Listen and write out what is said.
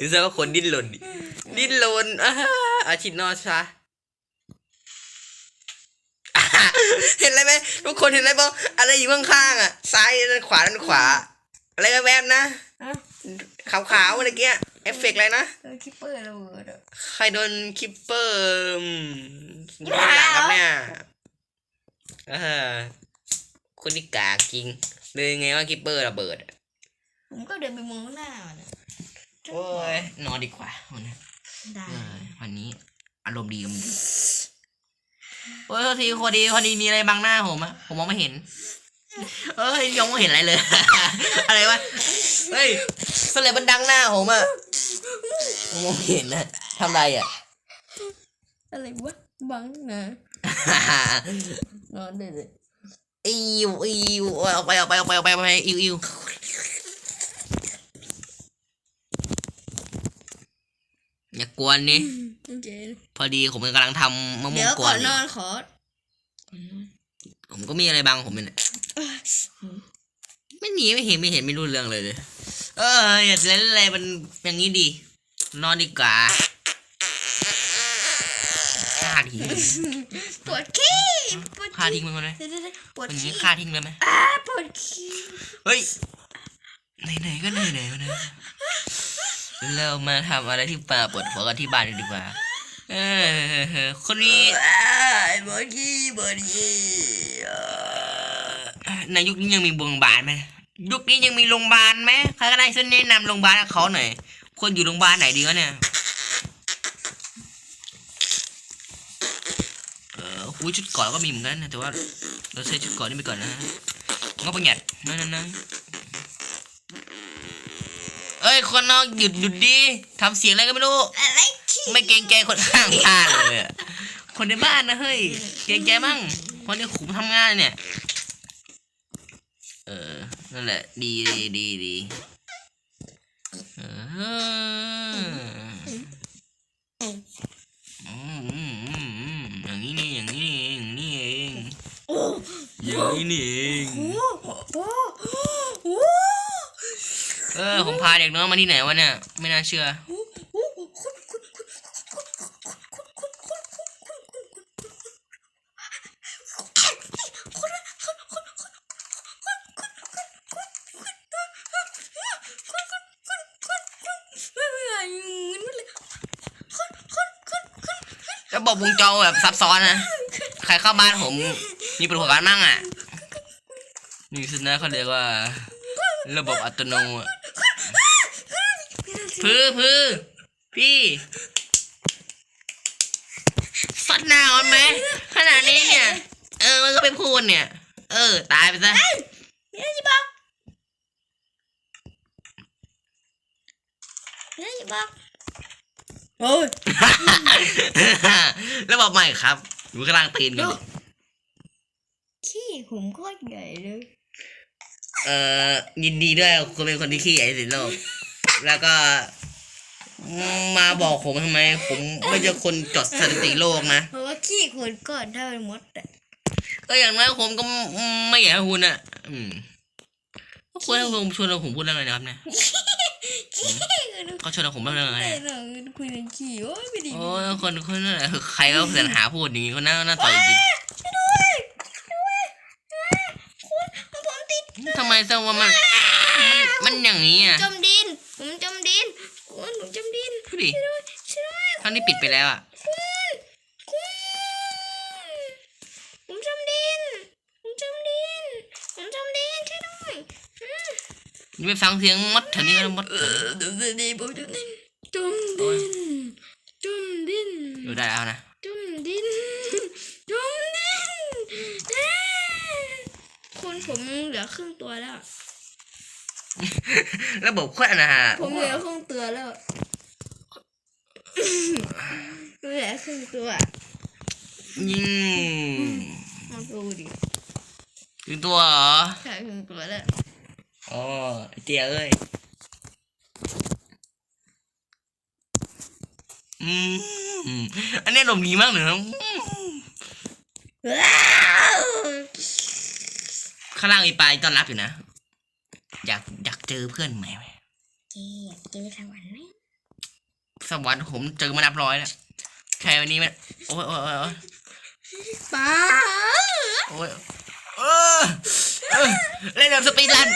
ดูซะว่าคนดิ้นรนดิดิ้นรนอ่าอาชินนอชาอ่าเห็นอะไรไหมทุกคนเห็นอะไรบ้างอะไรอยู่ข้างๆอะ ซ้ายด้านขวาด้านขวา อะไรแวบๆนะฮะขาวๆเมื่อกี้เอฟเฟกต์อะไรนะเออคิปเปอร์ระเบิดอะใครโดนคิปเปอร์อืมยิงข้างหลังครับเนี่ยเออคนที่กากจริงเลยไงว่าคิปเปอร์ระเบิดอะผมก็เดินไปมองหน้ามันอะ โอ้ยนอนดีกว่าวันนี้ได้เออวันนี้อารมณ์ดีอารมณ์ดีโอ้ยโทษทีพอดีพอดีมีอะไรบังหน้าผมอะผมมองไม่เห็น เอ้ยยังไม่เห็นอะไรเลย อะไรวะเฮ้ยสเลบมันดังหน้าผมอะผมมองไม่เห็นนะทำไรอะอะไรวะบังนะนอนได้เลยอิวอิวเอาไปเอาไปเอาไปเอาไปเอาไปอิวอิวอย่า กวนนี่โอเคพอดีผมกำลังทำมะม่เดี๋วยงวกก่วอนนอนยู่อนขอผมก็มีอะไรบังผมเนี่ยไม่หนีไม่เห็นไม่เห็นไม่รู้เรื่องเลยเลยเอออย่าเล่นอะไรมันอย่างนี้ดี นอนดีกว่าฆ่าทิ้งเลยปวดขี้ปวดฆ่าขี้ทิ้งมันก่อนไหมเดี๋ยวๆๆปวดวันนี้ขี้ฆ่าทิ้งเลยไหมอ่าปวดขี้เฮ้ยไหนๆก็ไหนๆก็ไหน เรามาทำอะไรที่ป่าปวดหัวกันที่บ้านดีกว่า เออคนนี้อ่าปวดขี้ปวดขี้ในยุคนี้ยังมีโรงพยาบาลไหมยุคนี้ยังมีโรงพยาบาลไหมใครก็ได้ช่วยแนะนำโรงพยาบาลเขาหน่อยควรอยู่โรงพยาบาลไหนดีวะเนี่ยเออหุ้ยชุดเก่อนก็มีเหมือนกันนะแต่ว่าเราใช้ชุดเก่อนนี่ไปก่อนนะงบประหยัดนั่นนั่นนั่น เอ้ยคนนอกหยุดหยุดดีทำเสียงอะไรก็ไม่รู้ อะไรขี้ไม่เกรงใจคนข้างบ้านเลยอะคนในบ้านนะเฮ้ย เกรงใจมั่งคนที่ขุมทำงานเนี่ย เออ นั่นแหละ ดีดีดีดีเอออืมอืมอืมอืมอย่างนี้นี่อย่างนี้นี่เองนี่เองอย่างนี้นี่เอง โอ้โห เออผมพาเด็กน้อยมาที่ไหนวะเนี่ยไม่น่าเชื่อระบบวงจรแบบซับซ้อนนะ ใครเข้าบ้านผมมีประสบการมั่งอะ นี่สินะเขาเรียกว่า ระบบอัตโนมัติ พื้อพื้อพี่ฟัดหน้ามันไหมขนาดนี้เนี่ย เออมันก็ไปพูดเนี่ย เออ ตายไปซะนี่จะบอกนี่จะบอกโอ้ยระบบใหม่ครับอยู่ข้างล่างตีนกันดิขี้ผมโคตรใหญ่เลย เอ่อยินดีด้วยคุณเป็นคนที่ขี้ใหญ่ที่สุดในโลก แล้วก็มาบอกผมทำไม ผมไม่ใช่คนจดสถิติโลกนะเพราะว่าขี้คนก่อนเท่าหมดอะก็อย่างน้อยผมก็ไม่อยากให้คุณอะ อืมคุณให้ผมชวนเราผมพูดเรื่องอะไรนะครับเนี่ยขี้คนเขาชวนเราผมเรื่องอะไรแต่เราคุยเรื่องขี้โอ้ยไม่ดีโอ้ยคนคนนั่นแหละใครก็เสนหาพูดอย่างนี้คนน่าน่าต่อยจริงผมติดทำไมซะว่ามันมันมันอย่างนี้อะจมดินผมจมดินคุณผมจม ดินดูดิช่วยทั้งที่ปิดไปแล้วอะคุณคุณผมจมดินผมจมดินผมจมดินช่วยด้วยนี่ไปฟังเสียงมดแถวนี้ก็มดเออจมดินผมจมดินจมดินจมดินอยู่ได้แล้วนะจมดินจมดินเอ้ยคุณผมเหลือครึ่งตัวแล้วระบบโคตรนะฮะผมเหลือครึ่งตัวแล้ว เหลือครึ่งตัวยิงมาดูดิถึงตัวเหรอใช่ครึ่งตัวแล้วอ๋อไอ้เจียเอ้ยอืมอันนี้ลมณ์ดีมากเลยนะว้าวข้างล่างมีปลายต้อนรับอยู่นะ อยากอยากเจอเพื่อนใหม่ไหมเจ๊อยากเจอสวรรค์ไหม สวรรค์ผมเจอมานับร้อยแล้วแค่วันนี้มันโอ้ยโอ้ยโอ้ยโอ้ยป้าโอ้ยเออเออเล่นแบบสปีดรัน